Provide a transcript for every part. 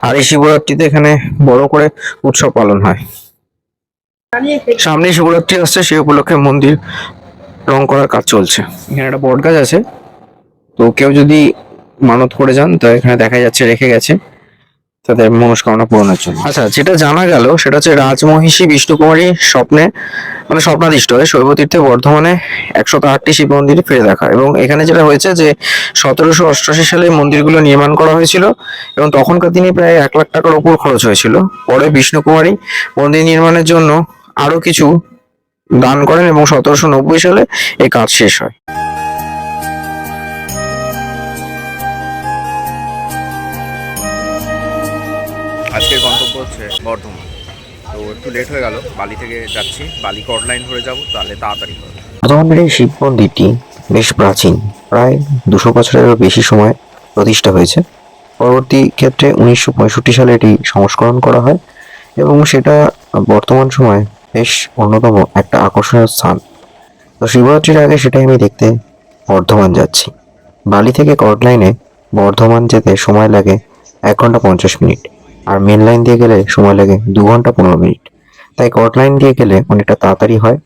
আর এই শিবরাত্রিতে এখানে বড় করে উৎসব পালন হয়। সামনে শিবরাত্রি আসছে, সেই উপলক্ষে মন্দির রং করার কাজ চলছে। এখানে একটা বট গাছ আছে। তো কেউ যদি মানত করে যান, তো এখানে দেখা যাচ্ছে, রেখে গেছে। তাদের মনস্কামনা পূরণের জন্য। আচ্ছা যেটা জানা গেল, সেটা হচ্ছে রাজমহিষী বিষ্ণুকুমারী স্বপ্নে মানে স্বপ্নাদিষ্ট হয়ে শৈবতীর্থে বর্ধমানে একশত আটটি শিব মন্দির ফিরে দেখা। এবং এখানে যেটা হয়েছে যে, সতেরোশো অষ্টআশি সালে মন্দিরগুলো নির্মাণ করা হয়েছিল এবং তখনকার দিনে প্রায় এক লাখ টাকার উপর খরচ হয়েছিল। পরে বিষ্ণুকুমারী মন্দির নির্মাণের জন্য আরও কিছু দান করেন এবং সতেরোশো নব্বই সালে এই কাজ শেষ হয়। বর্ধমান। তো একটু লেট হয়ে গেল, বালি থেকে যাচ্ছি। বালি কট লাইন ধরে যাব, তাহলে তাড়াতাড়ি বর্ধমানের এই শিব মন্দিরটি বেশ প্রাচীন। প্রায় দুশো বছরেরও বেশি সময় প্রতিষ্ঠা হয়েছে। পরবর্তী ক্ষেত্রে উনিশশো পঁয়ষট্টি সালে এটি সংস্করণ করা হয় এবং সেটা বর্তমান সময়ে বেশ অন্যতম একটা আকর্ষণীয় স্থান। তো শিবরাত্রির আগে সেটাই আমি দেখতে বর্ধমান যাচ্ছি। বালি থেকে কর্ড লাইনে বর্ধমান যেতে সময় লাগে এক ঘণ্টা পঞ্চাশ মিনিট। আর মেন লাইন দিয়ে গেলে সময় লাগে দু ঘণ্টা পনেরো মিনিট। তাই কর্ড লাইন দিয়ে গেলে অনেকটা তাড়াতাড়ি হয়।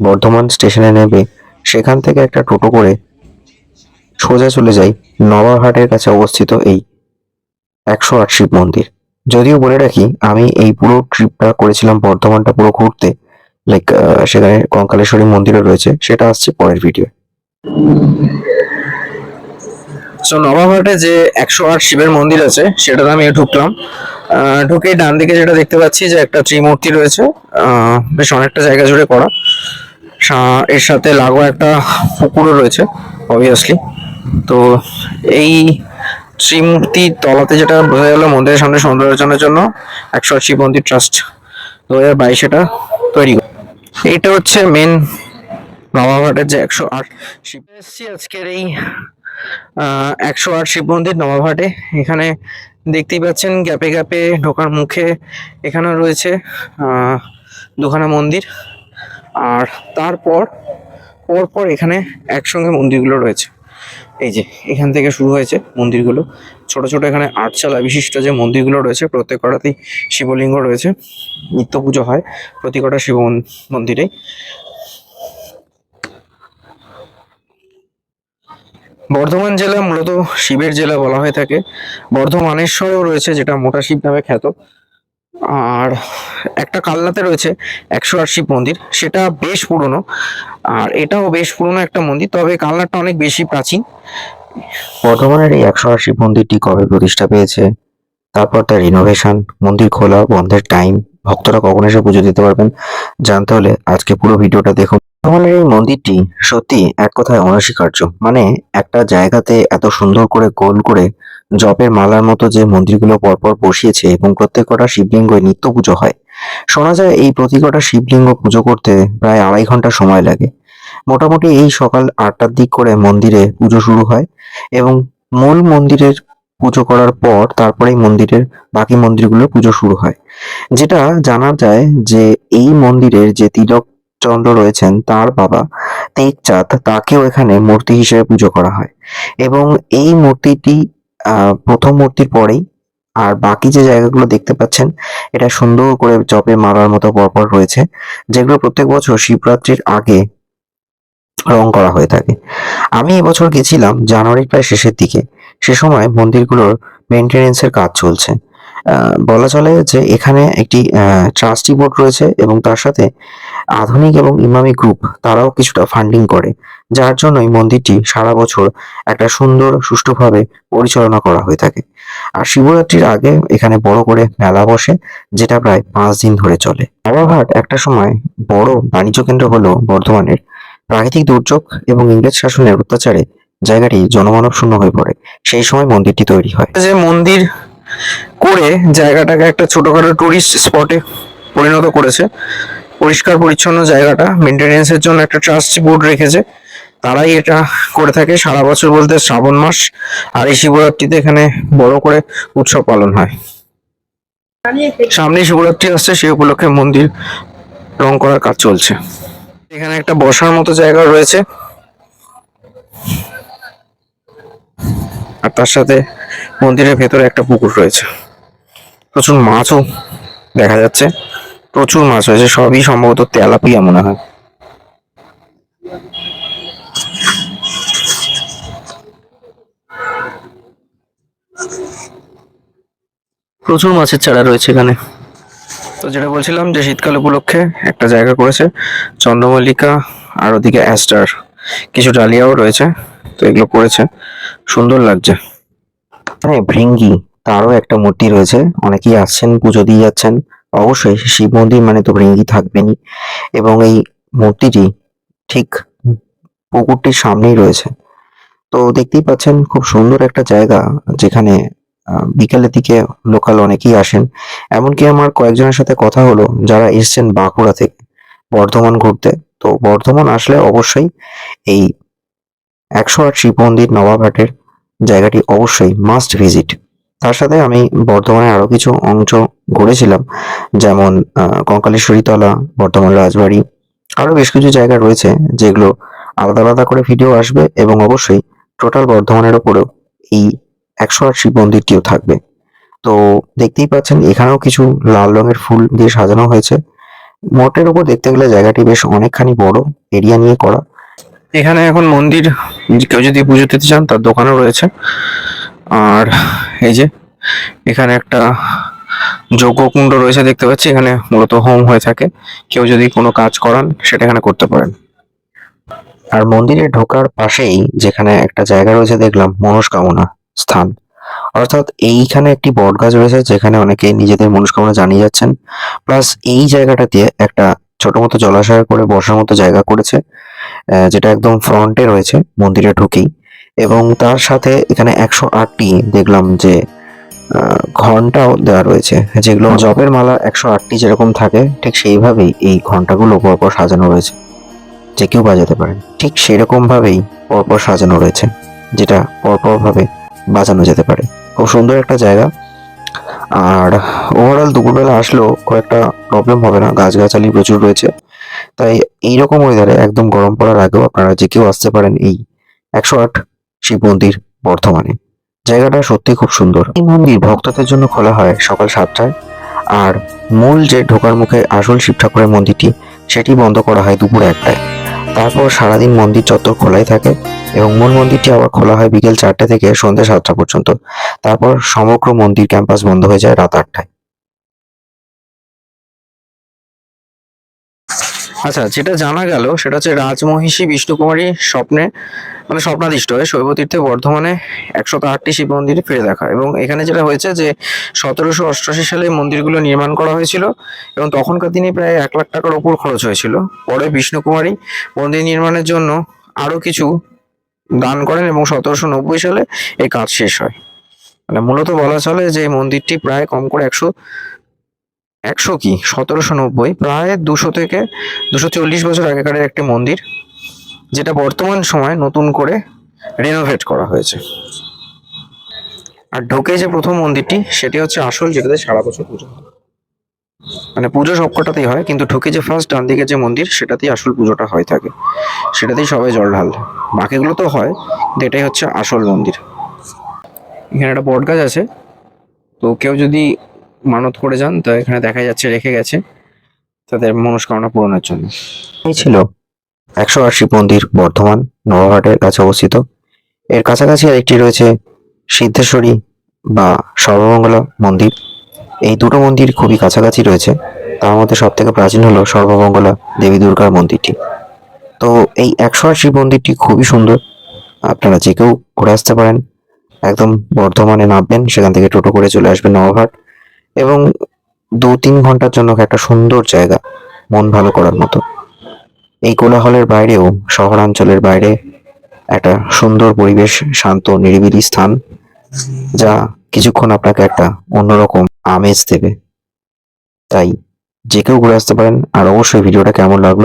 বর্ধমান স্টেশনে নেবে, সেখান থেকে একটা টোটো করে সোজা চলে যাই নবাবহাটের কাছে অবস্থিত এই একশো আট শিব মন্দির। যদিও বলে রাখি, আমি এই পুরো ট্রিপটা করেছিলাম বর্ধমানটা পুরো ঘুরতে। লাইক সেখানে কঙ্কালেশ্বরী মন্দিরও রয়েছে, সেটা আসছে পরের ভিডিও সো নবাবহাটে যে একশো আট শিবের মন্দির আছে, সেটাতে আমি ঢুকলাম। ঢুকে ডান দিকে যেটা দেখতে পাচ্ছি যে একটা ত্রিমূর্তি রয়েছে। বেশ অনেকটা জায়গা জুড়ে করা। এর সাথে লাগোয়া একটা পুকুরও রয়েছে অবভিয়াসলি তো, এই ত্রিমূর্তির তলাতে যেটা বোঝা গেল মন্দিরের সামনে সৌন্দর্যায়নের জন্য, একশো আট শিব মন্দির ট্রাস্ট দু হাজার বাইশ এটা তৈরি এইটা হচ্ছে মেন নবাবহাটের যে একশো আট শিব। এসছি আজকের এই একশো আট শিব মন্দির নবাবহাটে। এখানে দেখতেই পাচ্ছেন, গ্যাপে গ্যাপে ঢোকার মুখে এখানে রয়েছে দুখানা মন্দির। আর তারপর, পরপর এখানে একসঙ্গে মন্দিরগুলো রয়েছে। এই যে, এখান থেকে শুরু হয়েছে মন্দিরগুলো। ছোট ছোট এখানে আটচালা বিশিষ্ট যে মন্দিরগুলো রয়েছে, প্রত্যেক কটাতেই শিবলিঙ্গ রয়েছে। নিত্য পুজো হয় প্রতি কটা শিব মন- মন্দিরেই। বর্ধমান জেলা মূলত শিবের জেলা বলা হয়ে থাকে। বর্ধমানেশ্বরও রয়েছে, যেটা মোটা শিব নামে খ্যাত। আর একটা কালনাতে রয়েছে একশো আট শিব মন্দির, সেটা বেশ পুরনো। আর এটাও বেশ পুরনো একটা মন্দির, তবে কালনাটা অনেক বেশি প্রাচীন। বর্ধমানের এই একশো আট শিব মন্দিরটি কবে প্রতিষ্ঠা পেয়েছে? তারপর তার রিনোভেশন মন্দির খোলা, বন্ধের টাইম ভক্তরা কখন এসে পুজো দিতে পারবেন, জানতে হলে আজকে পুরো ভিডিওটা দেখুন। বর্ধমানের এই মন্দিরটি সত্যি এক কথায় অনস্বীকার্য। মানে একটা জায়গাতে এত সুন্দর করে গোল করে জপের মালার মতো যে মন্দিরগুলো পরপর বসিয়েছে এবং প্রত্যেক কটা শিবলিঙ্গই নিত্য পুজো হয়, শোনা যায় এই প্রতি কটা শিবলিঙ্গ পুজো করতে প্রায় আড়াই ঘণ্টা সময় লাগে। মোটামুটি এই সকাল আটটার দিক করে মন্দিরে পুজো শুরু হয় এবং মূল মন্দিরের পুজো করার পর তারপরেই মন্দিরের বাকি মন্দিরগুলোর পুজো শুরু হয়। যেটা জানা যায় যে এই মন্দিরের যে তিলক চন্দ্র রয়েছেন, তার বাবা তেজচাঁদ তাকেও এখানে মূর্তি হিসেবে পুজো করা হয়। এবং এই মূর্তিটি প্রথম মূর্তির পরেই, আর বাকি যে জায়গাগুলো দেখতে পাচ্ছেন, এটা সুন্দর করে জপে মারার মতো পরপর রয়েছে, যেগুলো প্রত্যেক বছর শিবরাত্রির আগে রং করা হয়ে থাকে। আমি এবছর গেছিলাম জানুয়ারির প্রায় শেষের দিকে। সে সময় মন্দিরগুলোর মেনটেনেন্সের কাজ চলছে। বলা চলে যে এখানে একটি ট্রাস্টি বোর্ড রয়েছে এবং তার সাথে আধুনিক এবং ইমামি গ্রুপ তারাও কিছুটা ফান্ডিং করে, যার জন্যই মন্দিরটি সারা বছর একটা সুন্দর, সুষ্ঠুভাবে পরিচালনা করা হয়ে থাকে। আর শিবরাত্রির আগে এখানে বড় করে মেলা বসে, যেটা প্রায় পাঁচ দিন ধরে চলে। নবাবহাট একটা সময় বড় বাণিজ্য কেন্দ্র হলো বর্ধমানের প্রাকৃতিক দুর্যোগ এবং ইংরেজ শাসনের অত্যাচারে জায়গাটি জনমানব শূন্য হয়ে পড়ে। সেই সময় মন্দিরটি তৈরি হয়। যে মন্দির করে জায়গাটাকে একটা ছোটখাটো টুরিস্ট স্পটে পরিণত করেছে। পরিষ্কার পরিচ্ছন্ন জায়গাটা মেনটেনেন্সের জন্য একটা ট্রাস্ট বোর্ড রেখেছে। তারাই এটা করে থাকে সারা বছর বলতে শ্রাবণ মাস। আর এই শিবরাত্রিতে এখানে বড় করে উৎসব পালন হয়। সামনে শিবরাত্রি আসছে, সেই উপলক্ষে মন্দির রং করার কাজ চলছে। এখানে একটা বসার মতো জায়গা রয়েছে। আর তার সাথে মন্দিরের ভেতরে একটা পুকুর রয়েছে। প্রচুর মাছও দেখা যাচ্ছে। প্রচুর মাছ হয়েছে সবই সম্ভবত তেলাপিয়া মনে হয়। প্রচুর মাছের চারা রয়েছে এখানে। তো যেটা বলছিলাম যে শীতকাল উপলক্ষে একটা জায়গা করেছে চন্দ্রমল্লিকা আর ওদিকে অ্যাস্টার। কিছু ডালিয়াও রয়েছে, তো এগুলো করেছে। সুন্দর লাগছে। মানে ভৃঙ্গি তারও একটা মূর্তি রয়েছে। অনেকেই আসছেন, পুজো দিয়ে যাচ্ছেন। অবশ্যই শিব মন্দির মানে তো ভৃঙ্গি থাকবেনই। এবং এই মূর্তিটি ঠিক পুকুরটির সামনেই রয়েছে। তো দেখতেই পাচ্ছেন খুব সুন্দর একটা জায়গা যেখানে বিকেলের দিকে লোকাল অনেকেই আসেন। এমনকি আমার কয়েকজনের সাথে কথা হলো, যারা এসছেন বাঁকুড়া থেকে বর্ধমান ঘুরতে। তো বর্ধমান আসলে অবশ্যই এই একশো আট শিব মন্দির নবাবহাটের জায়গাটি অবশ্যই মাস্ট ভিজিট তার সাথে আমি বর্ধমানে আরও কিছু অংশ ঘুরেছিলাম যেমন আহ, কঙ্কালেশ্বরী তলা বর্ধমান রাজবাড়ি। আরও বেশ কিছু জায়গা রয়েছে যেগুলো আলাদা আলাদা করে ভিডিও আসবে এবং অবশ্যই টোটাল বর্ধমানের ওপরেও এই একশো আট শিব মন্দিরটিও থাকবে। তো দেখতেই পাচ্ছেন এখানেও কিছু লাল রঙের ফুল দিয়ে সাজানো হয়েছে। মোটের ওপর দেখতে গেলে জায়গাটি বেশ অনেকখানি বড় এরিয়া নিয়ে করা। এখানে এখন মন্দির, কেউ যদি পুজো দিতে চান তার দোকানও রয়েছে। আর এই যে, এখানে একটা যজ্ঞকুণ্ড রয়েছে দেখতে পাচ্ছি, এখানে মূলত হোম হয়ে থাকে। কেউ যদি কোনো কাজ করান, সেটা এখানে করতে পারেন। আর মন্দিরে ঢোকার পাশেই যেখানে একটা জায়গা রয়েছে, দেখলাম মনস্কামনা স্থান। অর্থাৎ এইখানে একটি বট গাছ রয়েছে, যেখানে অনেকে নিজেদের মনস্কামনা জানিয়ে যাচ্ছেন। প্লাস এই জায়গাটা দিয়ে একটা ছোট মতো জলাশয় করে বসার মতো জায়গা করেছে। যেটা একদম ফ্রন্টে রয়েছে, মন্দিরে ঢুকেই। এবং তার সাথে এখানে একশো আটটি দেখলাম যে ঘন্টাও দেওয়া রয়েছে। যেগুলো জপের মালা একশো আটটি যেরকম থাকে, ঠিক সেইভাবেই এই ঘন্টাগুলো পরপর সাজানো রয়েছে। যে কেউ বাজাতে পারেন, ঠিক সেরকম ভাবেই পরপর সাজানো রয়েছে, যেটা পরপরভাবে বাজানো যেতে পারে। খুব সুন্দর একটা জায়গা। আর ওভারঅল দুপুরবেলা আসলেও খুব একটা প্রবলেম হবে না, গাছগাছালি প্রচুর রয়েছে। তাই এইরকম ওয়েদারে একদম গরম পড়ার আগেও আপনারা যে কেউ আসতে পারেন এই একশো আট শিব মন্দির বর্ধমানে। জায়গাটা সত্যি খুব সুন্দর। এই মন্দির ভক্তদের জন্য খোলা হয় সকাল সাতটায়। আর মূল যে ঢোকার মুখে আসল শিব ঠাকুরের মন্দিরটি, সেটি বন্ধ করা হয় দুপুর একটায়। তারপর সারাদিন মন্দির চত্বর খোলাই থাকে এবং মূল মন্দিরটি আবার খোলা হয় বিকেল চারটে থেকে সন্ধ্যা সাতটা পর্যন্ত। তারপর সমগ্র মন্দির ক্যাম্পাস বন্ধ হয়ে যায় রাত আটটায়। আচ্ছা যেটা জানা গেল সেটা হচ্ছে রাজমহিষী বিষ্ণুকুমারী স্বপ্নে মানে স্বপ্নাদিষ্ট হয়ে শৈবতীর্থে বর্ধমানে একশত আটটি শিব মন্দিরে ফিরে দেখা। এবং এখানে যেটা হয়েছে যে, সতেরোশো অষ্টআশি সালে মন্দিরগুলো নির্মাণ করা হয়েছিল এবং তখনকার দিনে প্রায় এক লাখ টাকার ওপর খরচ হয়েছিল। পরে বিষ্ণুকুমারী মন্দির নির্মাণের জন্য আরও কিছু দান করেন এবং সতেরোশো নব্বই সালে এই কাজ শেষ হয়। মানে মূলত বলা চলে যে, মন্দিরটি প্রায় কম করে একশো একশো কি? সতেরোশো নব্বই। প্রায় দুশো থেকে দুশো চল্লিশ বছর আগেকার একটি মন্দির, যেটা বর্তমান সময় নতুন করে রেনোভেট করা হয়েছে। আর ঢোকে যে প্রথম মন্দিরটি, সেটি হচ্ছে আসল যেটাতে সারা বছর পুজো হয়। মানে পুজো সবকটাতেই হয়, কিন্তু ঢোকে যে ফার্স্ট ডান দিকে যে মন্দির, সেটাতেই আসল পুজোটা হয়ে থাকে। সেটাতেই সবাই জল ঢাল। বাকিগুলো তো হয়, কিন্তু এটাই হচ্ছে আসল মন্দির। এখানে একটা বট গাছ আছে। তো কেউ যদি মানত করে যান, তো এখানে দেখা যাচ্ছে রেখে গেছে। তাদের মনস্কামনা পূরণের জন্য। এই ছিল একশো আশি মন্দির বর্ধমান নবাবহাটের কাছে অবস্থিত। এর কাছাকাছি আরেকটি রয়েছে সিদ্ধেশ্বরী বা সর্বমঙ্গলা মন্দির। এই দুটো মন্দির খুবই কাছাকাছি রয়েছে। তার মধ্যে সব থেকে প্রাচীন হলো সর্বমঙ্গলা দেবী দুর্গার মন্দিরটি। তো এই একশো আশি মন্দিরটি খুবই সুন্দর। আপনারা যে কেউ ঘুরে আসতে পারেন, একদম বর্ধমানে নামবেন, সেখান থেকে টোটো করে চলে আসবেন নবাবহাট। এবং দু তিন ঘণ্টার জন্য একটা সুন্দর জায়গা, মন ভালো করার মতো। এই কোলাহলের বাইরেও, শহরাঞ্চলের বাইরে একটা সুন্দর পরিবেশ, শান্ত, নিরিবিলি স্থান, যা কিছুক্ষণ আপনাকে একটা অন্যরকম আমেজ দেবে। তাই যে কেউ ঘুরে আসতে পারেন, আর অবশ্যই ভিডিওটা কেমন লাগল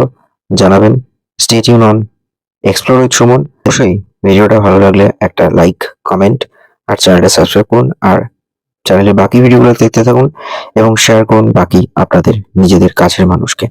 জানাবেন। Stay tune on explore with Suman অবশ্যই ভিডিওটা ভালো লাগলে একটা লাইক কমেন্ট আর চ্যানেলটা সাবস্ক্রাইব করুন, আর চ্যানেলের বাকি ভিডিওগুলো দেখতে থাকুন এবং শেয়ার করুন বাকি আপনাদের নিজেদের কাছের মানুষকে।